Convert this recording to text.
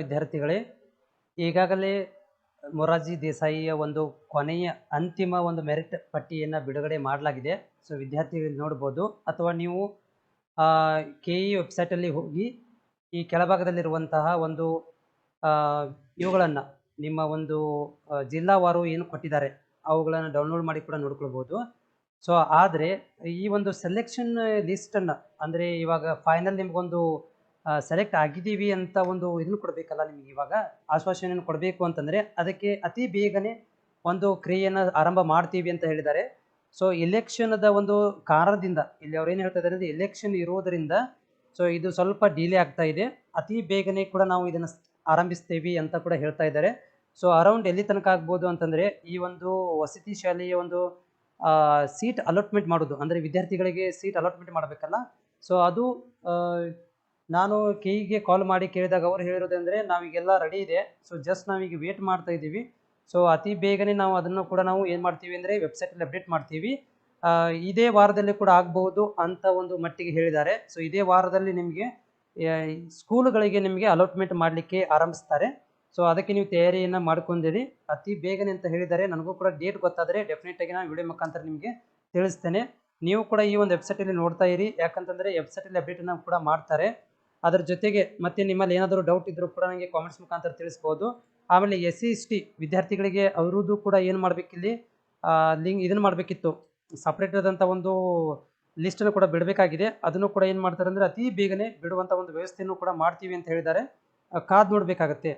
ವಿದ್ಯಾರ್ಥಿಗಳೇ, ಈಗಾಗಲೇ ಮೊರಾರ್ಜಿ ದೇಸಾಯಿಯ ಒಂದು ಕೊನೆಯ ಅಂತಿಮ ಒಂದು ಮೆರಿಟ್ ಪಟ್ಟಿಯನ್ನು ಬಿಡುಗಡೆ ಮಾಡಲಾಗಿದೆ. ಸೊ, ವಿದ್ಯಾರ್ಥಿಗಳು ನೋಡ್ಬೋದು. ಅಥವಾ ನೀವು ಕೆ ಇ ವೆಬ್ಸೈಟಲ್ಲಿ ಹೋಗಿ, ಈ ಕೆಳಭಾಗದಲ್ಲಿರುವಂತಹ ಒಂದು ಇವುಗಳನ್ನು ನಿಮ್ಮ ಒಂದು ಜಿಲ್ಲಾವಾರು ಏನು ಕೊಟ್ಟಿದ್ದಾರೆ, ಅವುಗಳನ್ನು ಡೌನ್ಲೋಡ್ ಮಾಡಿ ಕೂಡ ನೋಡ್ಕೊಳ್ಬೋದು. ಸೊ, ಆದರೆ ಈ ಒಂದು ಸೆಲೆಕ್ಷನ್ ಲಿಸ್ಟನ್ನು ಅಂದರೆ ಇವಾಗ ಫೈನಲ್ ನಿಮಗೊಂದು ಸೆಲೆಕ್ಟ್ ಆಗಿದ್ದೀವಿ ಅಂತ ಒಂದು ಇದನ್ನು ಕೊಡಬೇಕಲ್ಲ ನಿಮಗೆ ಇವಾಗ? ಆಶ್ವಾಸನೆಯನ್ನು ಕೊಡಬೇಕು ಅಂತಂದರೆ ಅದಕ್ಕೆ ಅತಿ ಬೇಗನೆ ಒಂದು ಕ್ರಿಯೆಯನ್ನು ಆರಂಭ ಮಾಡ್ತೀವಿ ಅಂತ ಹೇಳಿದ್ದಾರೆ. ಸೊ ಎಲೆಕ್ಷನ್ದ ಒಂದು ಕಾರಣದಿಂದ, ಇಲ್ಲಿ ಅವ್ರು ಏನು ಹೇಳ್ತಾ ಇದ್ದಾರೆ ಅಂದರೆ ಎಲೆಕ್ಷನ್ ಇರೋದರಿಂದ ಸೊ ಇದು ಸ್ವಲ್ಪ ಡಿಲೇ ಆಗ್ತಾ ಇದೆ. ಅತಿ ಬೇಗನೆ ಕೂಡ ನಾವು ಇದನ್ನು ಆರಂಭಿಸ್ತೀವಿ ಅಂತ ಕೂಡ ಹೇಳ್ತಾ ಇದ್ದಾರೆ. ಸೊ ಅರೌಂಡ್ ಎಲ್ಲಿ ತನಕ ಆಗ್ಬೋದು ಅಂತಂದರೆ, ಈ ಒಂದು ವಸತಿ ಶಾಲೆಯ ಒಂದು ಸೀಟ್ ಅಲಾಟ್ಮೆಂಟ್ ಮಾಡೋದು. ಅಂದರೆ ವಿದ್ಯಾರ್ಥಿಗಳಿಗೆ ಸೀಟ್ ಅಲಾಟ್ಮೆಂಟ್ ಮಾಡಬೇಕಲ್ಲ. ಸೊ ಅದು ನಾನು ಕೆಇಗೆ ಕಾಲ್ ಮಾಡಿ ಕೇಳಿದಾಗ ಅವ್ರು ಹೇಳಿರೋದಂದರೆ ನಾವೀಗೆಲ್ಲ ರೆಡಿ ಇದೆ. ಸೊ ಜಸ್ಟ್ ನಾವೀಗ ವೇಟ್ ಮಾಡ್ತಾ ಇದ್ದೀವಿ. ಸೊ ಅತಿ ಬೇಗನೆ ನಾವು ಅದನ್ನು ಕೂಡ ನಾವು ಏನು ಮಾಡ್ತೀವಿ ಅಂದರೆ ವೆಬ್ಸೈಟಲ್ಲಿ ಅಪ್ಡೇಟ್ ಮಾಡ್ತೀವಿ. ಇದೇ ವಾರದಲ್ಲಿ ಕೂಡ ಆಗಬಹುದು ಅಂತ ಒಂದು ಮಟ್ಟಿಗೆ ಹೇಳಿದ್ದಾರೆ. ಸೊ ಇದೇ ವಾರದಲ್ಲಿ ನಿಮಗೆ ಸ್ಕೂಲ್ಗಳಿಗೆ ನಿಮಗೆ ಅಲಾಟ್ಮೆಂಟ್ ಮಾಡಲಿಕ್ಕೆ ಆರಂಭಿಸ್ತಾರೆ. ಸೊ ಅದಕ್ಕೆ ನೀವು ತಯಾರಿಯನ್ನು ಮಾಡ್ಕೊಂಡಿರಿ ಅತಿ ಬೇಗನೆ ಅಂತ ಹೇಳಿದ್ದಾರೆ. ನನಗೂ ಕೂಡ ಡೇಟ್ ಗೊತ್ತಾದರೆ ಡೆಫಿನೆಟಾಗಿ ನಾನು ವಿಡಿಯೋ ಮುಖಾಂತರ ನಿಮಗೆ ತಿಳಿಸ್ತೇನೆ. ನೀವು ಕೂಡ ಈ ಒಂದು ವೆಬ್ಸೈಟಲ್ಲಿ ನೋಡ್ತಾ ಇರಿ. ಯಾಕಂತಂದರೆ ವೆಬ್ಸೈಟಲ್ಲಿ ಅಪ್ಡೇಟನ್ನು ಕೂಡ ಮಾಡ್ತಾರೆ. ಅದರ ಜೊತೆಗೆ ಮತ್ತೆ ನಿಮ್ಮಲ್ಲಿ ಏನಾದರೂ ಡೌಟ್ ಇದ್ದರೂ ಕೂಡ ನನಗೆ ಕಾಮೆಂಟ್ಸ್ ಮುಖಾಂತರ ತಿಳಿಸ್ಬೋದು. ಆಮೇಲೆ ಎಸ್ ಸಿ ಎಸ್ ಟಿ ವಿದ್ಯಾರ್ಥಿಗಳಿಗೆ ಅವರದ್ದು ಕೂಡ ಏನು ಮಾಡಬೇಕಿಲ್ಲಿ? ಲಿಂಕ್ ಇದನ್ನು ಮಾಡಬೇಕಿತ್ತು. ಸಪ್ರೇಟ್ ಆದಂಥ ಒಂದು ಲಿಸ್ಟನ್ನು ಕೂಡ ಬಿಡಬೇಕಾಗಿದೆ. ಅದನ್ನು ಕೂಡ ಏನು ಮಾಡ್ತಾರೆ ಅಂದರೆ ಅತಿ ಬೇಗನೆ ಬಿಡುವಂಥ ಒಂದು ವ್ಯವಸ್ಥೆಯನ್ನು ಕೂಡ ಮಾಡ್ತೀವಿ ಅಂತ ಹೇಳಿದ್ದಾರೆ. ಕಾದು ನೋಡಬೇಕಾಗತ್ತೆ.